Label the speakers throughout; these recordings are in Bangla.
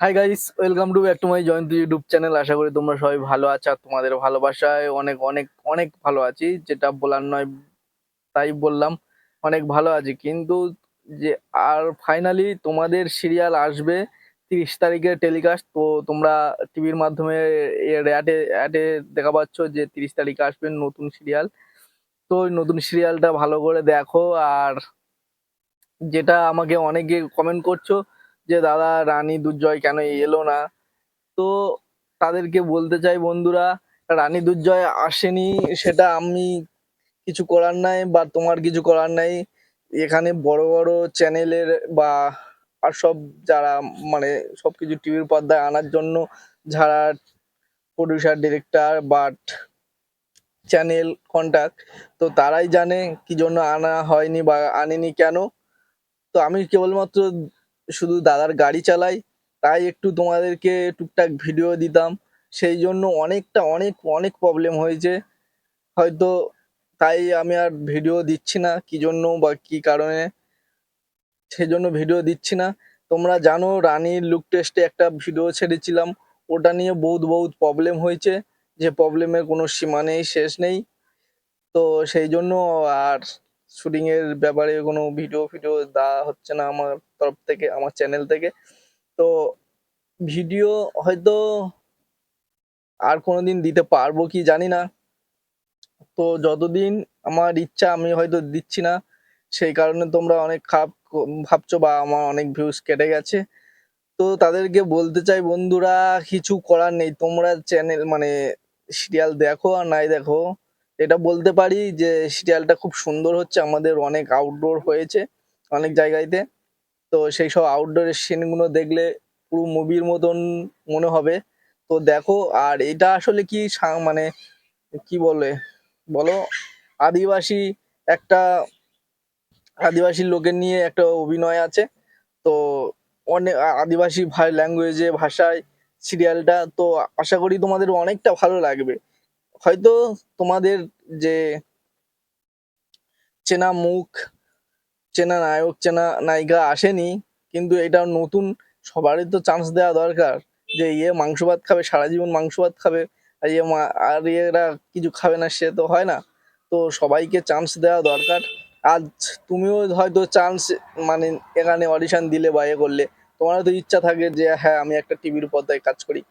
Speaker 1: Hi guys welcome to back to my Jayanta YouTube channel আশা করি তোমরা সবাই ভালো আছো তোমাদের ভালোবাসায় অনেক অনেক অনেক ভালো আছি। যেটা বলার নয়, তাই বললাম, অনেক ভালো আছি। কিন্তু যে, আর ফাইনালি তোমাদের সিরিয়াল আসবে তিরিশ তারিখে টেলিকাস্ট তো তোমরা টিভির মাধ্যমে অ্যাডে অ্যাডে দেখা পাচ্ছ যে, তিরিশ তারিখে আসবে নতুন সিরিয়াল তো ওই নতুন সিরিয়ালটা ভালো করে দেখো, আর যেটা আমাকে অনেকে কমেন্ট করছ যে, দাদা, রানী দুর্জয় কেন এলো না? তো তাদেরকে বলতে চাই, বন্ধুরা, রানী দুর্জয় আসেনি, সেটা আমি কিছু করার নাই বা তোমার কিছু করার নাই। এখানে বড় বড় চ্যানেলের বা আর সব যারা মানে সবকিছু টিভির পর্দায় আনার জন্য যারা producer director but channel contact তো তারাই জানে কি জন্য আনা হয়নি বা আনেনি কেন? তো আমি কেবলমাত্র শুধু দাদার গাড়ি চালাই, তাই একটু তোমাদেরকে টুকটাক ভিডিও দিতাম। সেই জন্য অনেকটা, অনেক অনেক প্রবলেম হয়েছে। হয়তো তাই আমি আর ভিডিও দিচ্ছি না, কি জন্য বা কি কারণে। সেই জন্য ভিডিও দিচ্ছি না। তোমরা জানো রানীর লুক টেস্টে একটা ভিডিও ছেড়েছিলাম। ওটা নিয়ে বহুত বহুত প্রবলেম হয়েছে। যে প্রবলেমের কোনো সীমা নেই, শেষ নেই। তো সেই জন্য আর শুটিং এর ব্যাপারে কোনো ভিডিও ফিডিও দেওয়া হচ্ছে না আমার তরফ থেকে, আমার চ্যানেল থেকে। তো ভিডিও হয়তো আর কোনোদিন দিতে পারব কি জানি না। তো যতদিন আমার ইচ্ছা আমি হয়তো দিচ্ছি না, সেই কারণে তোমরা অনেক খারাপ ভাবছ বা আমার অনেক ভিউজ কেটে গেছে। তো তাদেরকে বলতে চাই বন্ধুরা, কিছু করার নেই। তোমরা চ্যানেল মানে সিরিয়াল দেখো আর নাই দেখো। এটা বলতে পারি যে সিরিয়ালটা খুব সুন্দর হচ্ছে, আমাদের অনেক আউটডোর হয়েছে অনেক জায়গাতে। তো সেই সব আউটডোরের সিনগুলো দেখলে পুরো মুভির মতন মনে হবে। তো দেখো, আর এটা আসলে কি মানে কি বলে, বলো? আদিবাসী একটা, আদিবাসী লোকের নিয়ে একটা অভিনয় আছে। তো অনেক আদিবাসী ল্যাঙ্গুয়েজে ভাষায় সিরিয়ালটা, তো আশা করি তোমাদের অনেকটা ভালো লাগবে। হয়তো তোমাদের যে চেনা মুখ, চেনা নায়ক, চেনা নায়িকা আসেনি, কিন্তু এটা নতুন, সবারই তো চান্স দেওয়া দরকার যে ইয়ে মাংস ভাত খাবে, সারা জীবন মাংস ভাত খাবে, আর ইয়ে আর এরা কিছু খাবে না, সে তো হয় না। তো সবাইকে চান্স দেওয়া দরকার। আজ তুমিও হয়তো চান্স মানে এখানে অডিশন দিলে বা এ করলে, তোমারও তো ইচ্ছা থাকে যে হ্যাঁ আমি একটা টিভির পর্দায় কাজ করি।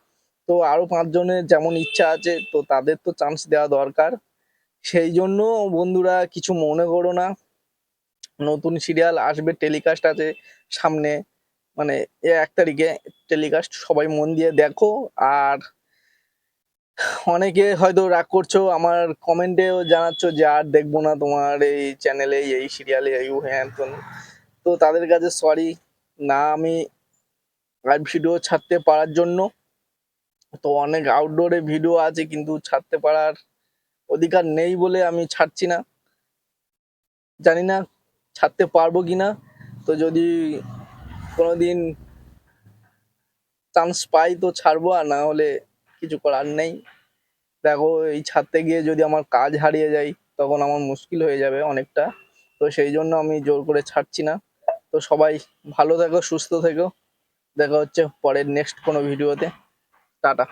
Speaker 1: তো আরও পাঁচজনের যেমন ইচ্ছা আছে, তো তাদের তো চান্স দেওয়া দরকার। সেই জন্য বন্ধুরা কিছু মনে করো না। নতুন সিরিয়াল আসবে টেলিকাস্ট আছে সামনে মানে এক তারিখে টেলিকাস্ট সবাই মন দিয়ে দেখো। আর অনেকে হয়তো রাগ করছ, আমার কমেন্টেও জানাচ্ছ যে আর দেখব না তোমার এই চ্যানেলে এই সিরিয়ালে এই হ্যান। তো তাদের কাছে সরি না আমি আর ভিডিও ছাড়তে পারার জন্য। তো অনেক আউটডোরে ভিডিও আছে, কিন্তু ছাড়তে পারার অধিকার নেই বলে আমি ছাড়ছি না। জানি না ছাড়তে পারব কিনা তো যদি কোনোদিন চান্স পাই তো ছাড়বো, আর না হলে কিছু করার নেই। দেখো, এই ছাড়তে গিয়ে যদি আমার কাজ হারিয়ে যায়, তখন আমার মুশকিল হয়ে যাবে অনেকটা। তো সেই জন্য আমি জোর করে ছাড়ছি না। তো সবাই ভালো থেকো, সুস্থ থেকো। দেখা হচ্ছে পরের নেক্সট কোনো ভিডিওতে টাটা।